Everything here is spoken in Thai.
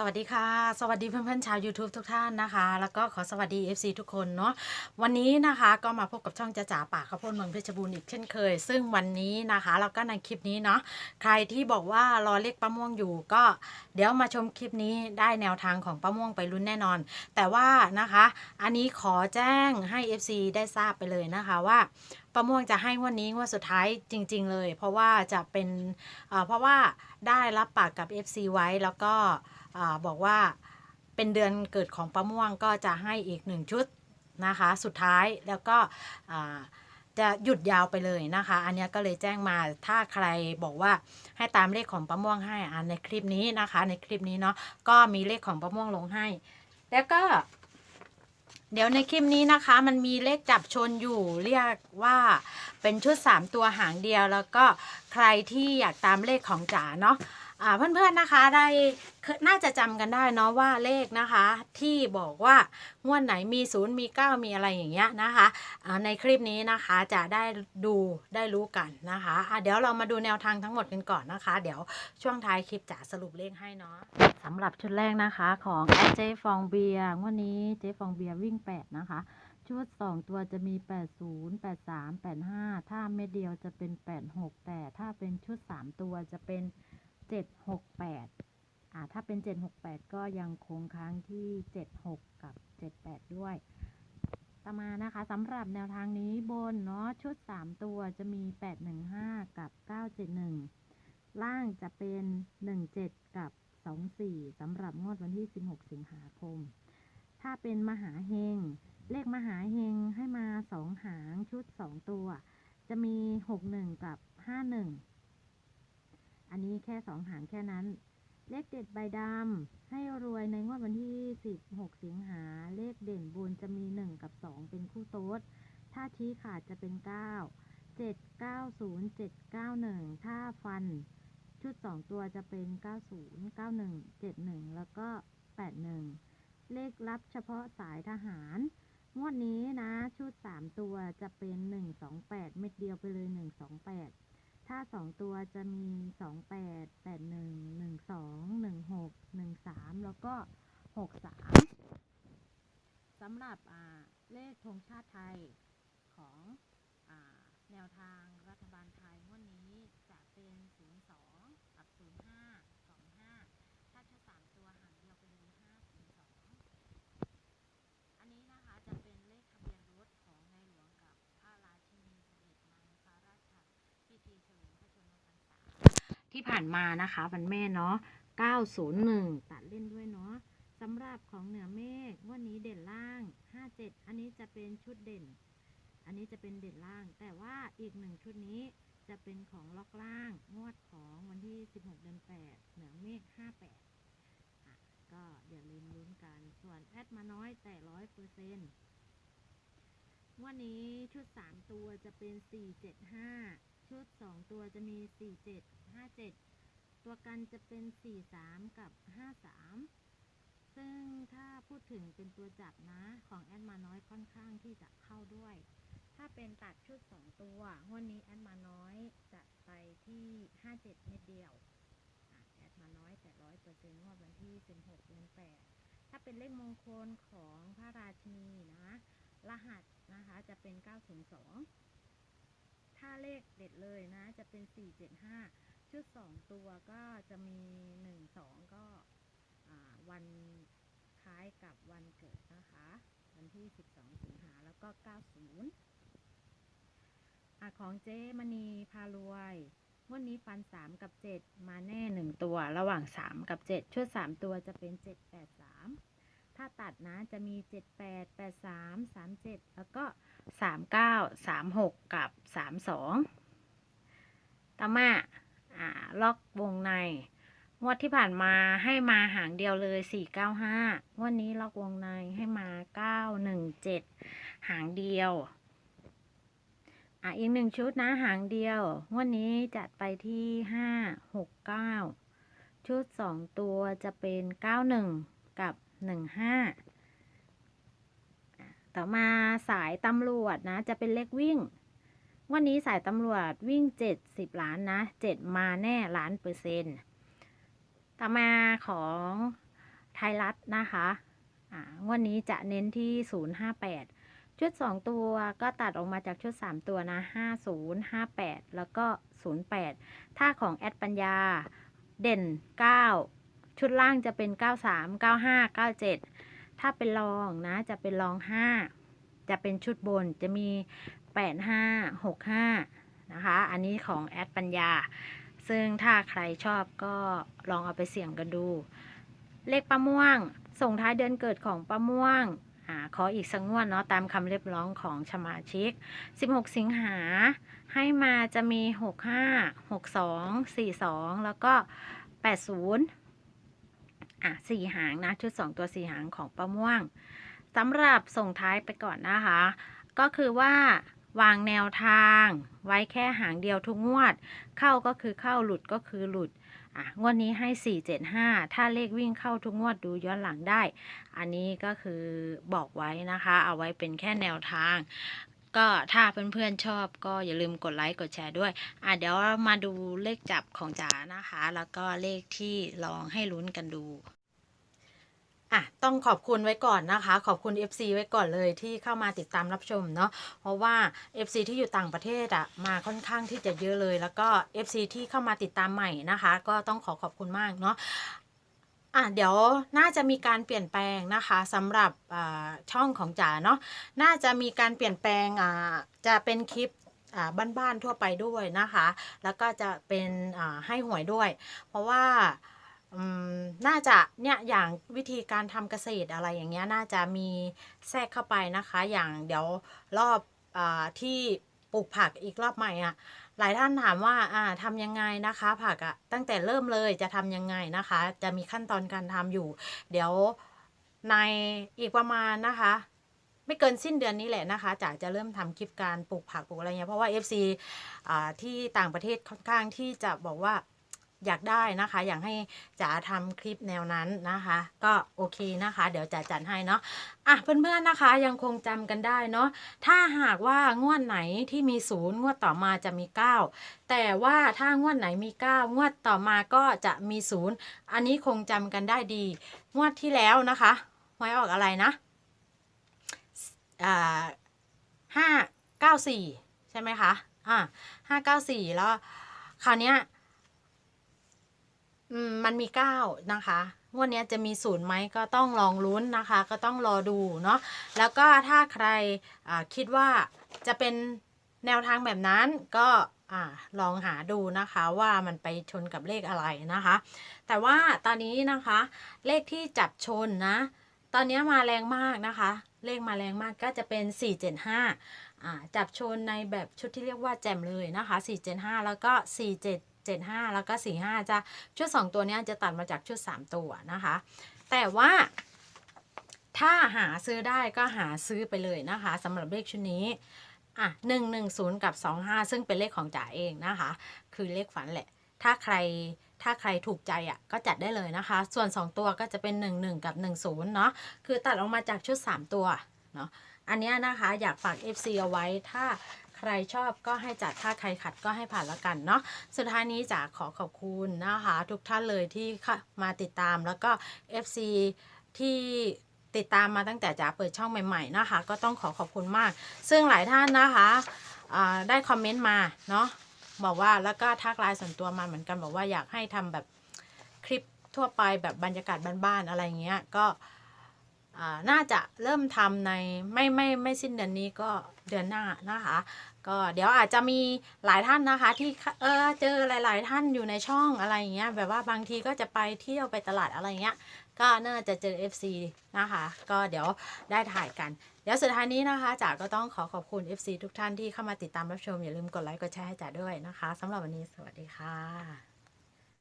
สวัสดีค่ะ สวัสดีเพื่อนๆชาว YouTube ทุกท่านนะคะ แล้วก็ขอสวัสดี FC ทุกคนเนาะวันนี้นะคะก็มาพบกับช่องจะจ๋าป่าข้าวโพดเมืองเพชรบูรณ์อีกเช่นเคย ซึ่งวันนี้นะคะ แล้วก็ในคลิปนี้เนาะใครที่บอกว่ารอเลขป้าม่วงอยู่ ก็เดี๋ยวมาชมคลิปนี้ได้แนวทางของป้าม่วงไปลุ้นแน่นอน แต่ว่านะคะ อันนี้ขอแจ้งให้ FC ได้ทราบไปเลยนะคะว่าป้าม่วงจะให้งวันนี้งวดสุดท้ายจริง ๆ เลย เพราะว่าจะเป็นเอ่อเพราะว่าได้รับปากกับ FC ไว้แล้วก็ อบอกว่าเป็นเดือนเกิดของป้าม่วงก็จะให้อีกหนึ่งชุดนะคะ สุดท้ายแล้วก็จะหยุดยาวไปเลยนะคะ อันนี้ก็เลยแจ้งมาถ้าใครบอกว่าให้ตามเลขของป้าม่วงให้อ่านในคลิปนี้นะคะ ในคลิปนี้เนาะก็มีเลขของป้าม่วงลงให้ แล้วก็ เดี๋ยวในคลิปนี้นะคะ มันมีเลขจับชนอยู่เรียกว่าเป็นชุด 3 ตัวหางเดียว แล้วก็ใครที่อยากตามเลขของจ๋าเนาะ เพื่อนๆนะคะได้น่าจะจำกันได้เนาะว่าเลขนะคะ ที่บอกว่างวดไหนมีศูนย์มีเก้ามีอะไรอย่างเงี้ยนะคะในคลิปนี้นะคะจะได้ดูได้รู้กันนะคะะเดี๋ยวเรามาดูแนวทางทั้งหมดกันก่อนนะคะ เดี๋ยวช่วงท้ายคลิปจ๋าสรุปเลขให้เนาะสำหรับชุดแรกนะคะของเจฟองเบียงวดนี้เจฟองเบียวิ่ง8นะคะชุด 2 ตัวจะมี 80 83 85 ถ้าเม็ดเดียวจะเป็น 86 แต่ถ้าเป็นชุด 3 ตัวจะเป็น 768อ่าถ้าเป็น 768 ก็ยังคงค้างที่ 76 กับ 78 ด้วย ต่อมานะคะสำหรับแนวทางนี้บนเนาะชุด 3 ตัวจะมี 815 กับ 971 ล่างจะเป็น 17 กับ 24สำหรับงวดวันที่ 16 สิงหาคม ถ้าเป็นมหาเฮง เลขมหาเฮงให้มา 2 หางชุด 2 ตัว จะมี 61 กับ 51 อันนี้แค่2หางแค่นั้น เลขเด็ดใบดำให้รวยในงวดวันที่ 16 สิงหา เลขเด่นบนจะมี 1 กับ 2 เป็นคู่โต๊ด ถ้าชี้ขาดจะเป็น 9 7 9 0 7 9 1 ถ้าฟัน ชุด 2 ตัวจะเป็น 90 91 71 แล้วก็ 81 เลขลับเฉพาะสายทหาร งวดนี้นะ ชุด 3 ตัวจะเป็น 128 เม็ดเดียวไปเลย 128 ถ้าสองตัวจะมีสองแปดแปดหนึ่งหนึ่งสองหนึ่งหกหนึ่งสามแล้วก็หกสามสำหรับเลขธงชาติไทยของอแนวทางรัฐบาลไทยงวดนี้จะเป็น 02 กับ 05 25 ถ้าชุด 3 ตัวหางเดียวไปเลย 502 อันนี้นะคะจะเป็นเลขทะเบียนรถของในหลวงกับพระราชินีเสด็จในพระราชพิธีเฉลิมพระชนมพรรษา ที่ผ่านมานะคะวันแม่เนาะ 901 ตัดเล่นด้วยเนาะสำหรับของเหนือเมฆงวันนี้เด่นล่าง 57 อันนี้จะเป็นชุดเด่น อันนี้จะเป็นเด่นล่าง แต่ว่าอีกหนึ่งชุดนี้จะเป็นของล็อกล่าง งวดของวันที่ 16 เดือน 8 เหนือเมฆ 58 ก็อย่าลืมลุ้นกัน ส่วนแอดมาน้อยแต่ร้อยเปอร์เซ็นต์วันนี้ชุด 3 ตัวจะเป็น 475 ชุด 2 ตัวจะมี 47 57 ตัวกันจะเป็น 43 กับ 53 ซึ่งถ้าพูดถึงเป็นตัวจับนะของแอดมาน้อยค่อนข้างที่จะเข้าด้วย ถ้าเป็นตัดชุด 2 ตัวงวันนี้แอดมาน้อยจะไปที่ 57 เม็ดเดียวแอดมาน้อยแต่ร้อยเปอร์เซ็นต์งวดวันที่ 16เดือน8ถ้าเป็นเลขมงคลของพระราชินีนะ รหัสนะคะจะเป็น 902 ถ้าเลขเด็ดเลยนะ จะเป็น475ชุด2ตัวก็จะมี1 2ก็อ่าวันคล้ายกับวันเกิดนะคะ วันที่12สิงหาแล้วก็90อะของเจ๊มณีพารวยวันนี้ฟัน3กับ7มาแน่1ตัว ระหว่าง3กับ7ชุด3ตัวจะเป็น783 ถ้าตัดนะจะมี 78 83 37 แล้วก็ 39 36 กับ 32ต่อมาอ่าล็อกวงใน งวดที่ผ่านมาให้มาหางเดียวเลย 495 งวดนี้ล็อกวงในให้มา 917 หางเดียวอะอีกหนึ่งชุดนะหางเดียว งวดนี้จัดไปที่ 569 ชุด 2 ตัวจะเป็น 91 กับ 15ต่อมาสายตำรวจนะ จะเป็นเลขวิ่ง วันนี้สายตำรวจวิ่ง70ล้านนะ7มาแน่ล้านเปอร์เซ็นต์ต่อมาของไทยรัฐนะคะวดนี้จะเน้นที่ 058 ชุด 2 ตัวก็ตัดออกมาจากชุด 3 ตัวนะ 50 58 แล้วก็ 08 ถ้าของแอดปัญญาเด่น 9 ชุดล่างจะเป็น 93 95 97 ถ้าเป็นรองนะ จะเป็นรอง 5 จะเป็นชุดบนจะมี 85 65 นะคะ อันนี้ของแอดปัญญา ซึ่งถ้าใครชอบก็ลองเอาไปเสี่ยงกันดู เลขป้าม่วง ส่งท้ายเดือนเกิดของป้าม่วงอขออีกสักงวดเนาะตามคำเรียกร้องของสมาชิก 16 สิงหาให้มาจะมี 65 62 42 แล้วก็ 80 อะสี่หางนะชุด 2 ตัว4หางของป้าม่วงสำหรับส่งท้ายไปก่อนนะคะ ก็คือว่าวางแนวทางไว้แค่หางเดียวทุกงวด เข้าก็คือเข้าหลุดก็คือหลุดอะงวดนี้ให้ 475 ถ้าเลขวิ่งเข้าทุกงวดดูย้อนหลังได้ อันนี้ก็คือบอกไว้นะคะ เอาไว้เป็นแค่แนวทาง ก็ถ้าเพื่อนๆชอบก็อย่าลืมกดไลค์กดแชร์ด้วย อะเดี๋ยวมาดูเลขจับของจ๋านะคะ แล้วก็เลขที่ลองให้ลุ้นกันดูอะต้องขอบคุณไว้ก่อนนะคะ ขอบคุณ FC ไว้ก่อนเลยที่เข้ามาติดตามรับชมเนาะเพราะว่า FC ที่อยู่ต่างประเทศอะมาค่อนข้างที่จะเยอะเลย แล้วก็ FC ที่เข้ามาติดตามใหม่นะคะ ก็ต้องขอขอบคุณมากเนาะ อะเดี๋ยวน่าจะมีการเปลี่ยนแปลงนะคะสำหรับช่องของจ๋าเนาะน่าจะมีการเปลี่ยนแปลงอ่าจะเป็นคลิปบ้านๆทั่วไปด้วยนะคะ แล้วก็จะเป็นให้หวยด้วย เพราะว่าน่าจะเนี่ยอย่างวิธีการทำเกษตรอะไรอย่างเงี้ยน่าจะมีแทรกเข้าไปนะคะ อย่างเดี๋ยวรอบอที่ปลูกผักอีกรอบใหม่อะ หลายท่านถามว่าอ่าทำยังไงนะคะ ผักอะตั้งแต่เริ่มเลยจะทำยังไงนะคะ จะมีขั้นตอนการทำอยู่ เดี๋ยวในอีกประมาณนะคะ ไม่เกินสิ้นเดือนนี้แหละนะคะจ๋าจะเริ่มทำคลิปการปลูกผักปลูกอะไรเงี้ยเพราะว่า FC อ่าที่ต่างประเทศค่อนข้างที่จะบอกว่า อยากได้นะคะ อยากให้จ๋าทำคลิปแนวนั้นนะคะ ก็โอเคนะคะ เดี๋ยวจ๋าจัดให้เนาะอะเพื่อนๆนะคะยังคงจำกันได้เนาะถ้าหากว่างวดไหนที่มีศูนย์งวดต่อมาจะมี 9 แต่ว่าถ้างวดไหนมี 9 งวดต่อมาก็จะมีศูนย์อันนี้คงจำกันได้ดี งวดที่แล้วนะคะหวยออกอะไรนะอ่าห้าเก้าสี่ใช่ไหมคะอ่าห้าเก้าสี่แล้วคราวเนี้ย อืมมันมีเก้านะคะงวดนี้จะมีศูนย์ไหมก็ต้องลองลุ้นนะคะ ก็ต้องรอดูเนาะแล้วก็ถ้าใครคิดว่าจะเป็นแนวทางแบบนั้นก็อ่าลองหาดูนะคะว่ามันไปชนกับเลขอะไรนะคะ แต่ว่าตอนนี้นะคะ เลขที่จับชนนะ ตอนนี้มาแรงมากนะคะ เลขมาแรงมากก็จะเป็น 475อ่าจับชนในแบบชุดที่เรียกว่าแจมเลยนะคะ 475 แล้วก็ 47 75 แล้วก็ 45 จะชุด 2 ตัวนี้จะตัดมาจากชุด 3 ตัวนะคะ แต่ว่าถ้าหาซื้อได้ก็หาซื้อไปเลยนะคะสำหรับเลขชุดนี้อะ110 กับ 25 ซึ่งเป็นเลขของจ๋าเองนะคะ คือเลขฝันแหละ ถ้าใครถ้าใครถูกใจอะก็จัดได้เลยนะคะ ส่วน 2 ตัวก็จะเป็น 11 กับ 10 เนาะคือตัดออกมาจากชุด 3 ตัวเนาะอันนี้นะคะอยากฝาก FC เอาไว้ถ้า ใครชอบก็ให้จัดถ้าใครขัดก็ให้ผ่านละกันเนาะสุดท้ายนี้จ๋าขอขอบคุณนะคะ ทุกท่านเลยที่มาติดตามแล้วก็ FC ที่ติดตามมาตั้งแต่จ๋าเปิดช่องใหม่ๆนะคะ ก็ต้องขอขอบคุณมาก ซึ่งหลายท่านนะคะได้คอมเมนต์มาเนาะบอกว่าแล้วก็ทักไลน์ส่วนตัวมาเหมือนกันบอกว่าอยากให้ทำแบบคลิปทั่วไปแบบบรรยากาศบ้านๆอะไรเงี้ยก็น่าจะเริ่มทำในไม่ไม่ไม่สิ้นเดือนนี้ก็เดือนหน้านะคะ ก็เดี๋ยวอาจจะมีหลายท่านนะคะ ที่เออเจอหลาย ๆ ท่านอยู่ในช่องอะไรเงี้ยแบบว่าบางทีก็จะไปเที่ยวไปตลาดอะไรเงี้ยก็น่าจะเจอ FC นะคะ ก็เดี๋ยวได้ถ่ายกัน เดี๋ยวสุดท้ายนี้นะคะจ๋าก็ต้องขอขอบคุณ FC ทุกท่านที่เข้ามาติดตามรับชม อย่าลืมกดไลค์กดแชร์ให้จ๋าด้วยนะคะสำหรับวันนี้สวัสดีค่ะ